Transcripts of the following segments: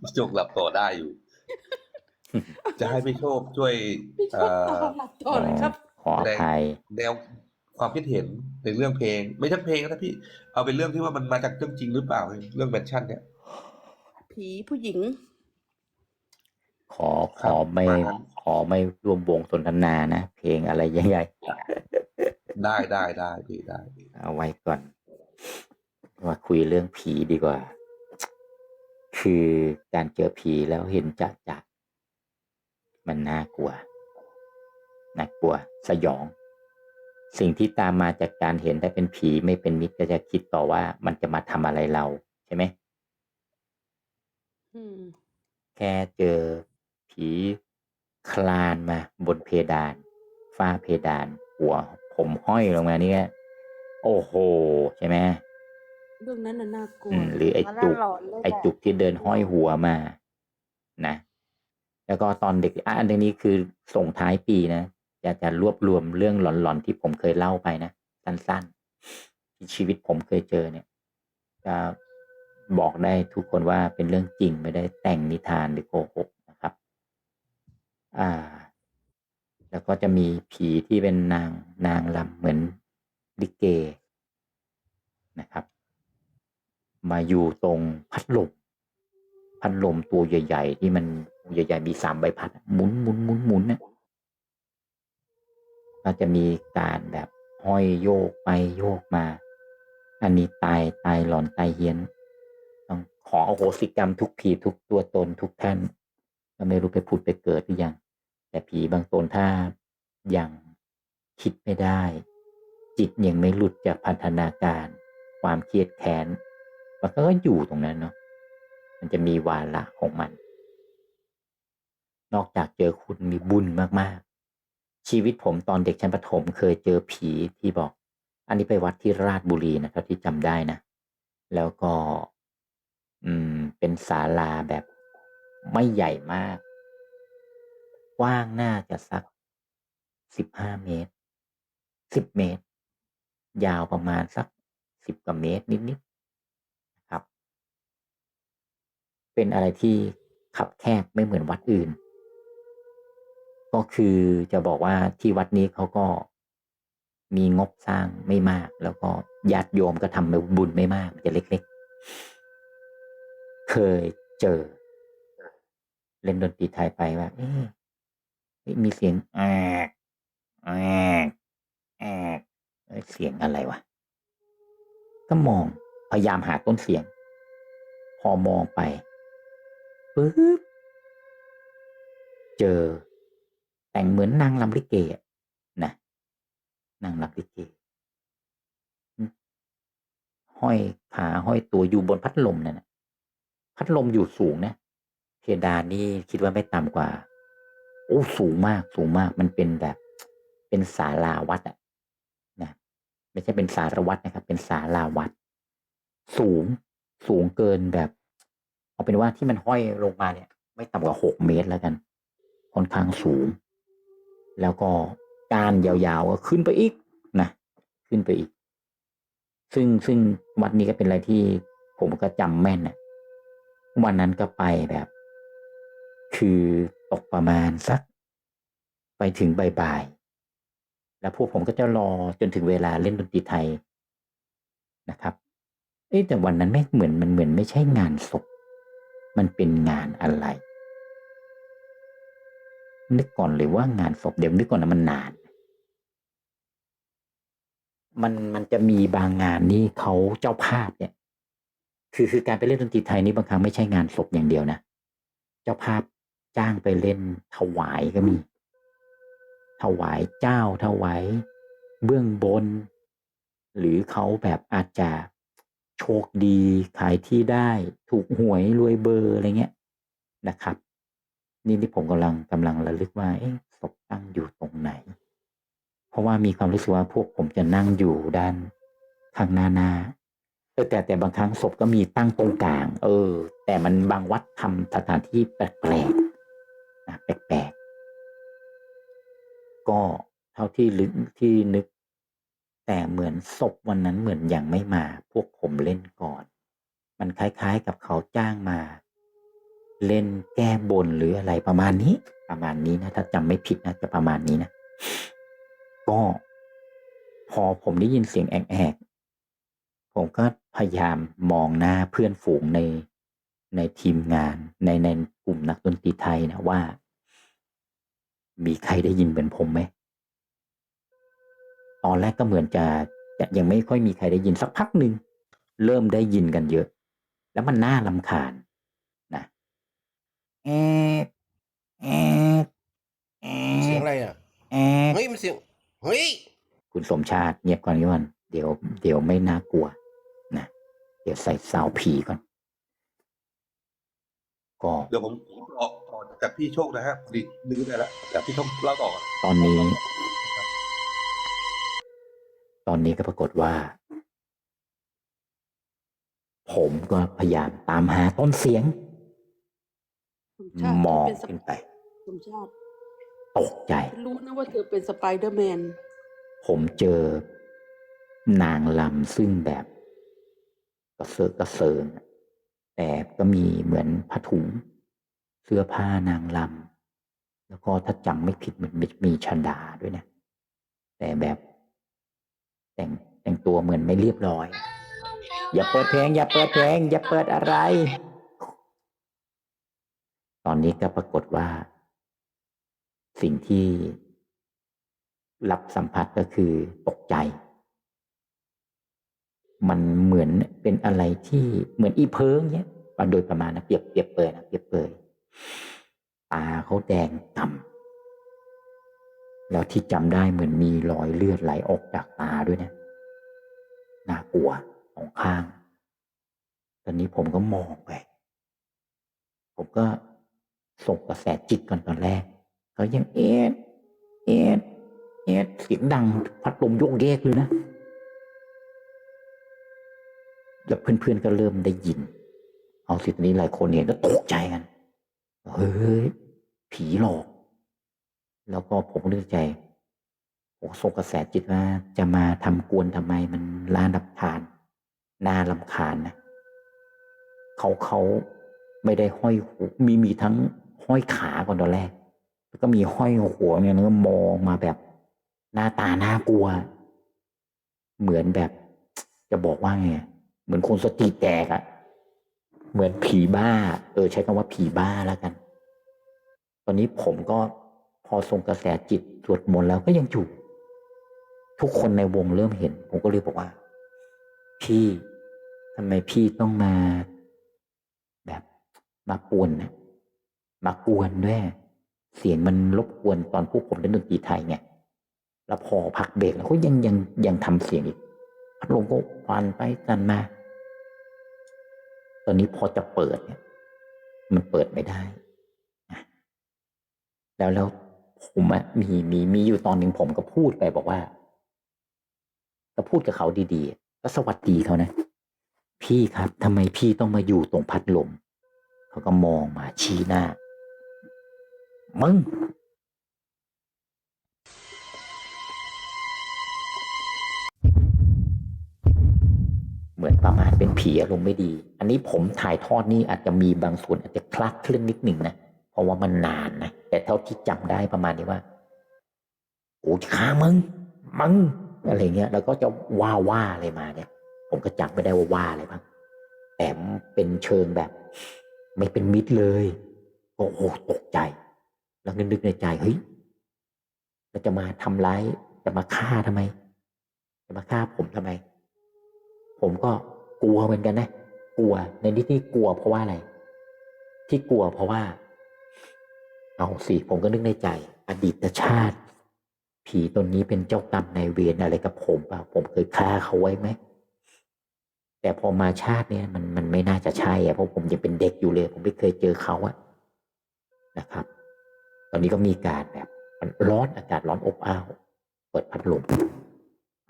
พี่โชคหลับต่อได้อยู่ จะให้พี่โชคช่วยพี่โชเอ่คต่ออหลับต่อเลยครับ ขออภัยแนวความคิดเห็นในเรื่องเพลง ไม่ใช่เพลงนะพี่ เอาเป็นเรื่องที่ว่ามันมาจากเรื่องจริงหรือเปล่า เรื่องแมนชั่นเนี่ยผีผู้หญิง ขอขครับอไม่ประมาณนั้นขอไม่รวมวงสนทนานะ เพลงอะไรใหญ่ได้ได้ได้พี่ได้ๆเอาไว้ก่อนมาคุยเรื่องผีดีกว่า คือการเจอผีแล้วเห็นจะจะมันน่ากลัว น่ากลัว สยอง สิ่งที่ตามมาจากการเห็นถ้าเป็นผีไม่เป็นมิตรก็จะคิดต่อว่ามันจะมาทำอะไรเราใช่ไหมอืมแค่เจอผีคลานมาบนเพดาน ฝ้าเพดาน หัว ผมห้อยลงมาเนี่ยโอ้โห ใช่ไหม เรื่องนั้นน่ะน่ากลัวอืมหรือไอ้มันจุก หลอนเลยไอ้แหละจุกที่เดินห้อยหัวมา นะ แล้วก็ตอนเด็กอะอันนี้คือส่งท้ายปีนะจะจะรวบรวมเรื่องหลอนๆที่ผมเคยเล่าไปนะสั้นๆ ที่ชีวิตผมเคยเจอเนี่ยจะบอกได้ทุกคนว่าเป็นเรื่องจริงไม่ได้แต่งนิทานหรือโกหกนะครับ อ่า แล้วก็จะมีผีที่เป็นนางนางลำเหมือนลิเกนะครับ มาอยู่ตรงพัดลมพัดลมตัวใหญ่ ๆ ที่มันใหญ่ ๆ มีสามใบพัดหมุนหมุนหมุนหมุนเนี่ยก็จะมีการแบบห้อยโยกไปโยกมา อันนี้ตายตายหลอนตายเฮียน ต้องขออโหสิกรรมทุกผีทุกตัวตนทุกท่าน ก็ไม่รู้ไปผุดไปเกิดหรือยัง แต่ผีบางตนถ้ายังคิดไม่ได้ จิตยังไม่หลุดจากพันธนาการ ความเครียดแค้น มันก็อยู่ตรงนั้นเนาะมันจะมีวาระของมัน นอกจากเจอคุณมีบุญมากๆ ชีวิตผมตอนเด็กชั้นประถมเคยเจอผีที่บอก อันนี้ไปวัดที่ราชบุรีนะครับที่จำได้นะ แล้วก็ อืม เป็นศาลาแบบไม่ใหญ่มากกว้างน่าจะสักสิบห้าเมตรสิบเมตร ยาวประมาณสักสิบกว่าเมตรนิดๆนะครับ เป็นอะไรที่ขับแคบไม่เหมือนวัดอื่น ก็คือจะบอกว่าที่วัดนี้เขาก็มีงบสร้างไม่มาก แล้วก็ญาติโยมก็ทำบุญไม่มากจะเล็ก ๆ เคยเจอ เล่นดนตรีไทยไปว่าเอ๊ะเอ๊ะมีเสียงแอกแอกแอกเสียงอะไรวะ ก็มองพยายามหาต้นเสียง พอมองไป ปึ๊บเจอ แต่งเหมือนนางลำลิเกอะนะนางลำลิเกอห้อยขาห้อยตัวอยู่บนพัดลมนั่นนะพัดลมอยู่สูงนะเพดานนี่คิดว่าไม่ต่ำกว่า โอ้สูงมากสูงมาก มันเป็นแบบ เป็นศาลาวัดอะนะไม่ใช่เป็นสารวัตรนะครับ เป็นศาลาวัด สูงสูงเกินแบบ เอาเป็นว่าที่มันห้อยลงมาเนี่ย ไม่ต่ำกว่าหกเมตรแล้วกัน ค่อนข้างสูง แล้วก็การยาวๆก็ขึ้นไปอีกนะขึ้นไปอีก ซึ่งซึ่งวัดนี้ก็เป็นอะไรที่ผมก็จำแม่นนะวันนั้นก็ไปแบบ คือตกประมาณสัก ไปถึงบ่ายๆแล้วพวกผมก็จะรอจนถึงเวลาเล่นดนตรีไทยนะครับ เอ๊แต่วันนั้นไม่เหมือนมันเหมือนไม่ใช่งานศพ มันเป็นงานอะไร นึกก่อนเลยว่างานศพเดี๋ยวนึกก่อนนะมันนาน มันมันจะมีบางงานนี่เขาเจ้าภาพเนี่ย คือคือการไปเล่นดนตรีไทยนี่บางครั้งไม่ใช่งานศพอย่างเดียวนะ เจ้าภาพจ้างไปเล่นถวายก็มี ถวายเจ้าถวายเบื้องบน หรือเขาแบบอาจจะ โชคดีขายที่ได้ถูกหวยรวยเบอร์อะไรเงี้ยนะครับ นี่ที่ผมกำลังกำลังระลึกว่าเอ๊ะศพตั้งอยู่ตรงไหน เพราะว่ามีความรู้สึกว่าพวกผมจะนั่งอยู่ด้านข้างหน้าหน้าเออแต่แต่บางครั้งศพก็มีตั้งตรงกลาง เออ แต่มันบางวัดทำสถานที่แปลกๆนะแปลกๆก็เท่าที่ลึกที่นึก แต่เหมือนศพวันนั้นเหมือนยังไม่มา พวกผมเล่นก่อน มันคล้ายๆกับเขาจ้างมา เล่นแก้บนหรืออะไรประมาณนี้ ประมาณนี้นะ ถ้าจำไม่ผิดนะจะประมาณนี้นะ ก็พอผมได้ยินเสียงแอกๆผมก็พยายามมองหน้าเพื่อนฝูงในในทีมงานในในกลุ่มนักดนตรีไทยนะว่า มีใครได้ยินเหมือนผมไหม ตอนแรกก็เหมือนจะจะยังไม่ค่อยมีใครได้ยินสักพักหนึ่งเริ่มได้ยินกันเยอะ แล้วมันน่าลำคาญนะแอะแอะแอะเสียงอะไรอะ แอะเฮ้ย มันเสียง เฮ้ย คุณสมชาติเงียบก่อนก่อนเดี๋ยว เดี๋ยวไม่น่ากลัวนะเดี๋ยวใส่ซาวด์ผีก่อนก็ เดี๋ยวผมต่อต่อจากพี่โชคนะฮะพอดีนึกได้แล้วแต่พี่โชคเล่าต่อก่อน ตอนนี้ตอ นนี้ก็ปรากฏว่า ผมก็พยายามตามหาต้นเสียงสมชาติมองเป็นสขึ้นไปสมชาติตกใจฉันรู้นะว่าเธอเป็นสไปเดอร์แมน ผมเจอนางลำซึ่งแบบกระเซิร์กระเซิงแต่ก็มีเหมือนผ้าถุง เสื้อผ้านางลำแล้วก็ถ้าจำไม่ผิดมันมีชดาด้วยนะ แต่แบบ แต่งแต่งตัวเหมือนไม่เรียบร้อย อย่าเปิดเพลง อย่าเปิดเพลง อย่าเปิดอะไร ตอนนี้ก็ปรากฏว่า สิ่งที่รับสัมผัสก็คือตกใจ มันเหมือนเป็นอะไรที่เหมือนอีเพิงเนี่ยโดยประมาณนะเปรียบเปรียบเปรยนะเปรียบเปรยตาเขาแดงก่ำ แล้วที่จำได้เหมือนมีรอยเลือดไหลออกจากตาด้วยนะน่ากลัวสองข้าง ตอนนี้ผมก็มองไป ผมก็ส่งกระแสจิตก่อนตอนแรกเขายังเอ็ดเอ็ดเอ็ดเสียงดังพัดลมโยกเยกเลยนะแล้วเพื่อนๆก็เริ่มได้ยิน เอาสิตอนนี้หลายคนเห็นก็ตกใจกัน เฮ้ย ผีหลอก แล้วก็ผมก็นึกใจผมส่งกระแสจิตว่าจะมาทำกวนทำไมมันล้าดับทาน น่าลำคาญนะเขาเขาไม่ได้ห้อยหูมีมีทั้งห้อยขาก่อนตอนแรก แล้วก็มีห้อยหัวเนี่ยแล้วก็มองมาแบบ หน้าตาน่ากลัว เหมือนแบบ จะบอกว่าไงเหมือนคนสติแตกอะเหมือนผีบ้า เออ ใช้คำว่าผีบ้าแล้วกัน ตอนนี้ผมก็ อส่งกระแสจิตสวดมนต์แล้วก็ยังอยู่ ทุกคนในวงเริ่มเห็น ผมก็เลยบอกว่า พี่ทำไมพี่ต้องมา แบบมาปวนนะมากวนด้วย เสียงมันรบกวนตอนพวกผมเล่นดนตรีไทยไงแล้วพอพักเบรกแล้วเขายังยังยังทำเสียงอีกพัดลมก็ฟันไปกันมา ตอนนี้พอจะเปิดเนี่ย มันเปิดไม่ได้แล้วแล้ว ผมอะมีมีมีอยู่ตอนหนึ่งผมก็พูดไปบอกว่า ก็พูดกับเขาดีๆก็สวัสดีเขานะ พี่ครับทำไมพี่ต้องมาอยู่ตรงพัดลมเขาก็มองมาชี้หน้า มึงเหมือนประมาณเป็นผีอารมณ์ไม่ดี อันนี้ผมถ่ายทอดนี่อาจจะมีบางส่วนอาจจะคลาดเคลื่อนนิดหนึ่งนะ เพราะว่ามันนานนะ แต่เท่าที่จำได้ประมาณนี้ว่าโอ้ฆ่ามึงมึงอะไรเงี้ยแล้วก็จะว่าว่าอะไรมาเนี่ย ผมก็จำไม่ได้ว่าว่าอะไรบ้างแต่เป็นเชิงแบบ ไม่เป็นมิตรเลยโอ้โหตกใจ แล้วนึกในใจเฮ้ยเราจะมาทำร้ายจะมาฆ่าทำไม จะมาฆ่าผมทำไม ผมก็กลัวเหมือนกันนะ กลัวในที่ที่กลัวเพราะว่าอะไร ที่กลัวเพราะว่า เอาสิผมก็นึกในใจ อดีตชาติ ผีตนนี้เป็นเจ้ากรรมนายเวรอะไรกับผมเปล่าผมเคยฆ่าเขาไว้ไหมแต่พอมาชาติเนี่ยมันมันไม่น่าจะใช่อะเพราะผมยังเป็นเด็กอยู่เลย ผมไม่เคยเจอเขาอะนะครับ ตอนนี้ก็มีการแบบ มันร้อนอากาศร้อนอบอ้าวเปิดพัดลม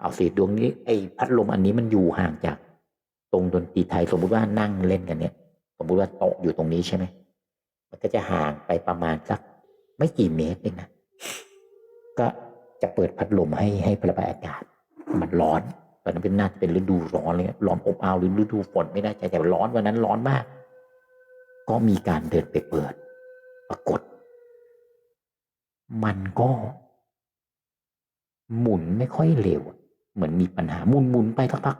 เอาสิดวงนี้ไอ้พัดลมอันนี้มันอยู่ห่างจาก ตรงดนตรีไทยสมมุติว่านั่งเล่นกันเนี่ย สมมุติว่าโต๊ะอยู่ตรงนี้ใช่ไหม มันก็จะห่างไปประมาณสักไม่กี่เมตรเองนะก็จะเปิดพัดลมให้ให้ระบายอากาศ มันร้อนตอนนั้นเป็นน่าจะเป็นฤดูร้อนเลยร้อนอบอ้าวหรือฤดูฝนไม่ได้ใจแต่ร้อนวันนั้นร้อนมาก ก็มีการเดินไปเปิด ปรากฏ มันก็ หมุนไม่ค่อยเร็ว เหมือนมีปัญหาหมุนหมุนไปสักพัก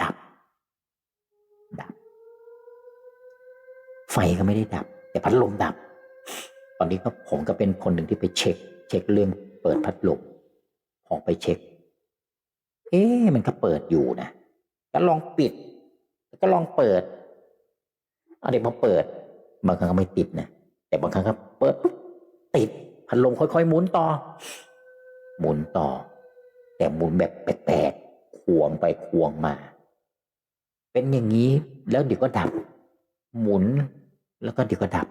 ดับ ดับ ไฟก็ไม่ได้ดับ แต่พัดลมดับ ตอนนี้ก็ผมก็เป็นคนหนึ่งที่ไปเช็ค เช็คเรื่องเปิดพัดลมออกไปเช็ค เอ๊ะมันก็เปิดอยู่นะก็ลองปิด ก็ลองเปิดเอาเดี๋ยวพอเปิด บางครั้งก็ไม่ติดนะแต่บางครั้งก็เปิดปุ๊บติดพัดลมค่อยๆหมุนต่อ หมุนต่อ แต่หมุนแบบแปลกๆควงไปควงมา เป็นอย่างนี้แล้วเดี๋ยวก็ดับ หมุน แล้วก็เดี๋ยวก็ดับ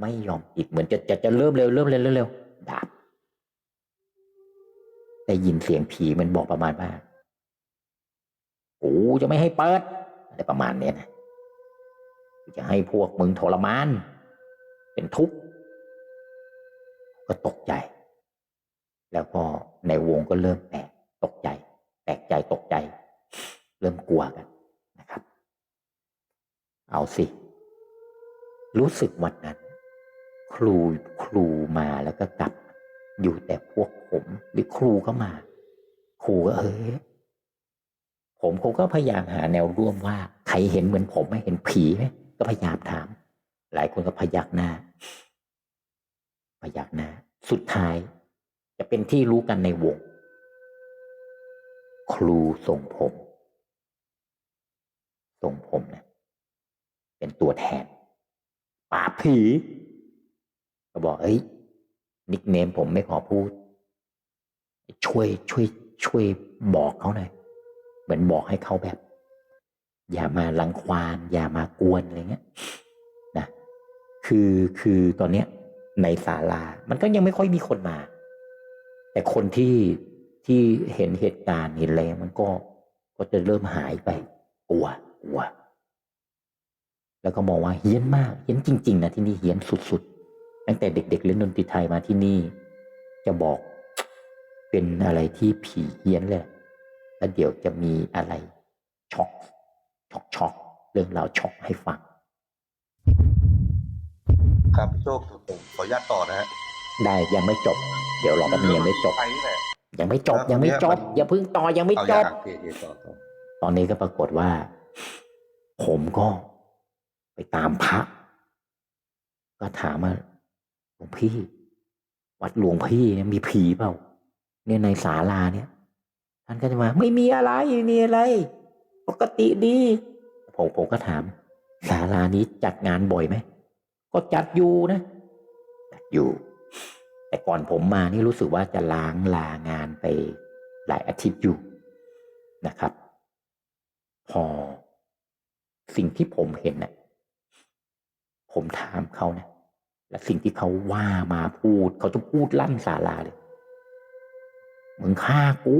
ไม่ยอมติดเหมือนจะจะจะเริ่มเร็วเริ่มเร็วเร็วเร็วดับได้ยินเสียงผีมันบอกประมาณว่ากูจะไม่ให้เปิดอะไรประมาณเนี้ยนะจะให้พวกมึงทรมาน เป็นทุกข์ก็ตกใจ แล้วก็ในวงก็เริ่มแตกตกใจ แตกใจตกใจ เริ่มกลัวกันนะครับ เอาสิ รู้สึกวันนั้น ครูครูมาแล้วก็กลับ อยู่แต่พวกผมหรือครูก็มา ครูก็เออผมคงก็พยายามหาแนวร่วมว่าใครเห็นเหมือนผมไหมเห็นผีไหมก็พยายามถาม หลายคนก็พยักหน้า พยักหน้า สุดท้าย จะเป็นที่รู้กันในวง ครูส่งผมส่งผมนะเป็นตัวแทน ปราบผี ก็บอกเอ้ยนิกเนมผมไม่ขอพูด ช่วยช่วย ช่วยบอกเขาหน่อยเหมือนบอกให้เขาแบบ อย่ามาลังควานอย่ามากวนอะไรเงี้ยนะคือคือตอนเนี้ย ในศาลา มันก็ยังไม่ค่อยมีคนมา แต่คนที่ที่เห็นเหตุการณ์เห็นอะไรมันก็ก็จะเริ่มหายไปกลัวกลัว แล้วก็มองว่าเฮี้ยนมากเฮี้ยนจริง ๆ นะที่นี่เฮี้ยนสุดๆ ตั้งแต่เด็ก ๆ เล่นดนตรีไทยมาที่นี่ จะบอกเป็นอะไรที่ผีเฮี้ยนเลยแล้วเดี๋ยวจะมีอะไรช็อกช็อกช็อกเรื่องราวช็อกให้ฟัง ครับพี่โชคผมขออนุญาตต่อนะฮะได้ยังไม่จบ เดี๋ยวรอแป๊บนึงยังไม่จบ ไปนี่แหละ ยังไม่จบครับยังไม่จบเนี่ยมันอย่าเพิ่งต่อยังไม่เอาจอย่าบ งโอเคโอเคต่อต่อ ตอนนี้ก็ปรากฏว่า ผมก็ ไปตามพระ ก็ถามว่าหลวงพี่ วัดหลวงพี่เนี่ยมีผีเปล่า เนี่ยในศาลาเนี่ย ท่านก็จะมา ไม่มีอะไรไม่มีอะไร ปกติดี ผมผมก็ถามศาลานี้จัดงานบ่อยไหม ก็จัดอยู่นะจัดอยู่ แต่ก่อนผมมานี่รู้สึกว่าจะล้างลางานไปหลายอาทิตย์อยู่นะครับ พอสิ่งที่ผมเห็นน่ะ ผมถามเขานะ และสิ่งที่เขาว่ามาพูด เขาจะพูดลั่นศาลาเลย มึงฆ่ากู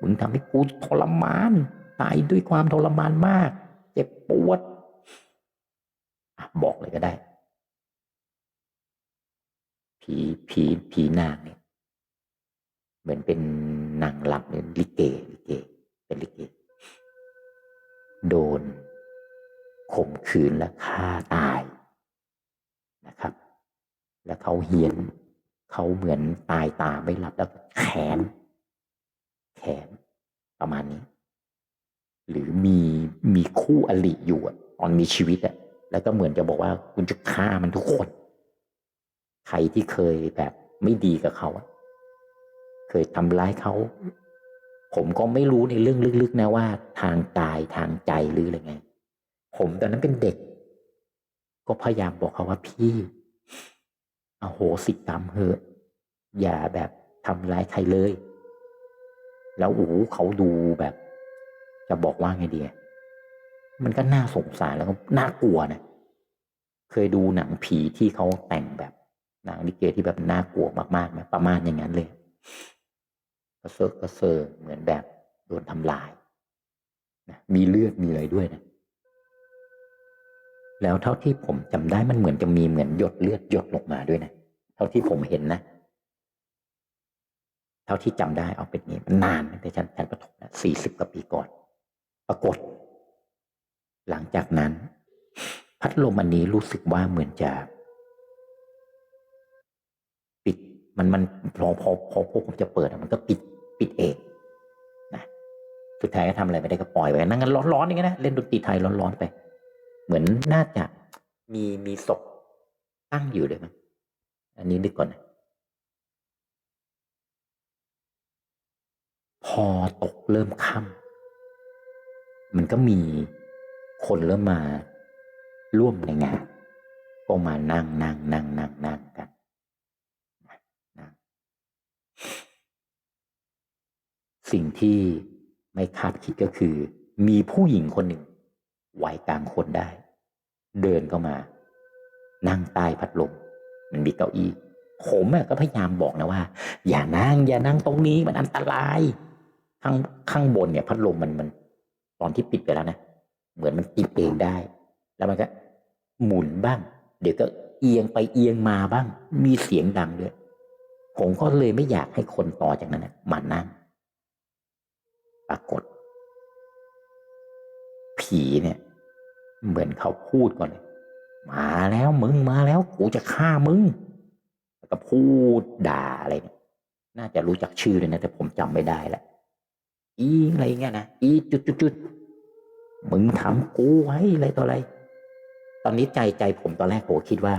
มึงทำให้กูทรมาน ตายด้วยความทรมานมาก เจ็บปวดอบอกเลยก็ได้ ผีผีผีนางเนี่ยเหมือนเป็นนางลำเนี่ยลิเกลิเก เป็นลิเก โดน ข่มขืนและฆ่าตายนะครับ แล้วเขาเฮียนเขาเหมือนตายตาไม่หลับแล้วแขน แขนประมาณนี้ หรือมีมีคู่อริอยู่ตอนมีชีวิตอะแล้วก็เหมือนจะบอกว่าคุณจะฆ่ามันทุกคน ใครที่เคยแบบไม่ดีกับเขาอะเคยทำร้ายเขา ผมก็ไม่รู้ในเรื่องลึกๆนะว่า ทางกายทางใจหรืออะไรไง ผมตอนนั้นเป็นเด็ก ก็พยายามบอกเขาว่าพี่อโหสิกรรมเหอะ อย่าแบบทำร้ายใครเลย แล้วโอ้โหเขาดูแบบ จะบอกว่าไงดีอะมันก็น่าสงสารแล้วก็น่ากลัวนะ เคยดูหนังผีที่เขาแต่งแบบหนังลิเกที่แบบน่ากลัวมากๆไหมประมาณอย่างนั้นเลยกระเซาะกระเซอเหมือนแบบโดนทำลายนะมีเลือดมีอะไรด้วยนะ แล้วเท่าที่ผมจำได้มันเหมือนจะมีเหมือนหยดเลือดหยดลงมาด้วยนะ เท่าที่ผมเห็นนะ เท่าที่จำได้เอาเป็นนี้มันนานตั้งแต่ชั้นชั้นประถมนะสี่สิบกว่าปีก่อน ปรากฏ หลังจากนั้น พัดลมอันนี้รู้สึกว่าเหมือนจะปิดมันมันพอพอพอพวกผมจะเปิดมันก็ปิดปิดเองนะสุดท้ายก็ทำอะไรไม่ได้ก็ปล่อยไว้นั่งกันร้อนๆอย่างเงี้ยนะเล่นดนตรีไทยร้อนๆไป เหมือนน่าจะมีมีศพตั้งอยู่เลยมั้งอันนี้นึกก่อนนะพอตกเริ่มค่ำมันก็มีคนเริ่มมาร่วมในงานก็มานั่งนั่งนั่งนั่งนั่งกันนั่งสิ่งที่ไม่คาดคิดก็คือ มีผู้หญิงคนหนึ่ง วัยกลางคนได้ เดินเข้ามา นั่งใต้พัดลมมันมีเก้าอี้ ผมก็พยายามบอกนะว่า อย่านั่ง อย่านั่งตรงนี้มันอันตราย ข้างข้างบนเนี่ย พัดลมมันมัน ตอนที่ปิดไปแล้วนะเหมือนมันปิดเองได้ แล้วมันก็ หมุนบ้าง เดี๋ยวก็เอียงไปเอียงมาบ้าง มีเสียงดังด้วยผมก็เลยไม่อยากให้คนต่อจากนั้นนะมานั่ง ปรากฏ ผีเนี่ย เหมือนเขาพูดก่อนเลยมาแล้วมึงมาแล้วกูจะฆ่ามึงแล้วก็พูดด่าอะไรเนี่ยน่าจะรู้จักชื่อเลยนะแต่ผมจำไม่ได้ละอีอะไรเงี้ยนะอีจุดจุดจุดมึงทำกูไว้อะไรต่ออะไร ตอนนี้ใจใจผมตอนแรกผมคิดว่า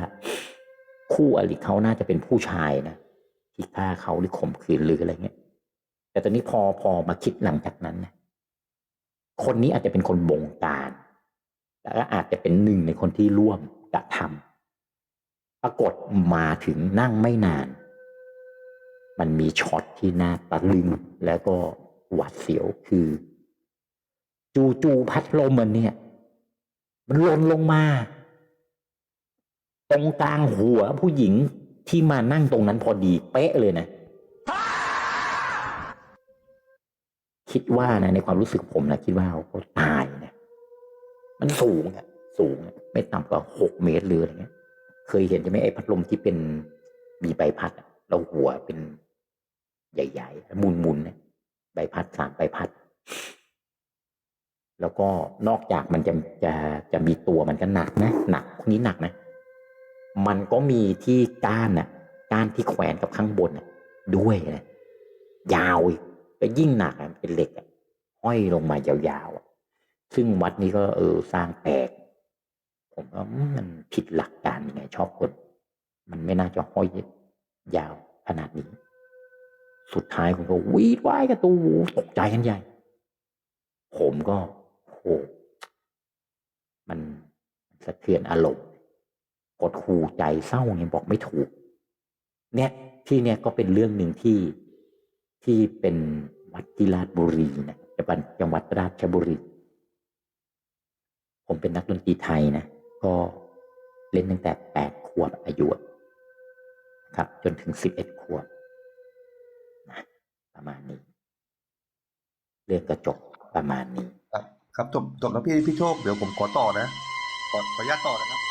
คู่อริเขาน่าจะเป็นผู้ชายนะที่ฆ่าเขาหรือข่มขืนหรืออะไรเงี้ยแต่ตอนนี้พอพอมาคิดหลังจากนั้นนะ คนนี้อาจจะเป็นคนบงการแล้วก็อาจจะเป็นหนึ่งในคนที่ร่วมกระทำปรากฏมาถึงนั่งไม่นาน มันมีช็อตที่น่าตะลึงแล้วก็หวาดเสียวคือ จูจูพัดลมมันเนี่ย มันหล่นลงมา ตรงกลางหัวผู้หญิงที่มานั่งตรงนั้นพอดีเป๊ะเลยนะ คิดว่านะในความรู้สึกผมนะคิดว่าเขาตายนะมันสูงอะสูงไม่ต่ำกว่าหกเมตรเลยอะไรเงี้ย เคยเห็นใช่ไหมไอ้พัดลมที่เป็นมีใบพัดอะแล้วหัวเป็นใหญ่ๆหมุนๆเนี่ยใบพัดสามใบพัด แล้วก็นอกจากมันจะจะจะมีตัวมันก็หนักนะหนักพวกนี้หนักนะ มันก็มีที่ก้านน่ะ ก้านที่แขวนกับข้างบนน่ะด้วยนะยาวอีก ก็ยิ่งหนักเป็นเหล็กห้อยลงมายาวๆซึ่งวัดนี้ก็เออสร้างแปลกผมว่ามันผิดหลักการยังไงชอบคน มันไม่น่าจะห้อยยาวขนาดนี้ สุดท้ายผมก็วีดว่ายกับตูตกใจกันใหญ่ ผมก็โหมันสะเทือนอารมณ์กดหูใจเศร้าเนี่ยบอกไม่ถูก เนี่ยที่เนี่ยก็เป็นเรื่องหนึ่งที่ ที่เป็นวัดที่ราชบุรีนะจังหวัดจังหวัดราชบุรี ผมเป็นนักดนตรีไทยนะ ก็เล่นตั้งแต่แปดขวบอายุครับ จนถึงสิบเอ็ดขวบนะประมาณนี้ เรื่องกระจกประมาณนี้ ครับจบจบแล้วพี่พี่โชคเดี๋ยวผมขอต่อนะ ขอขออนุญาตต่อนะครับ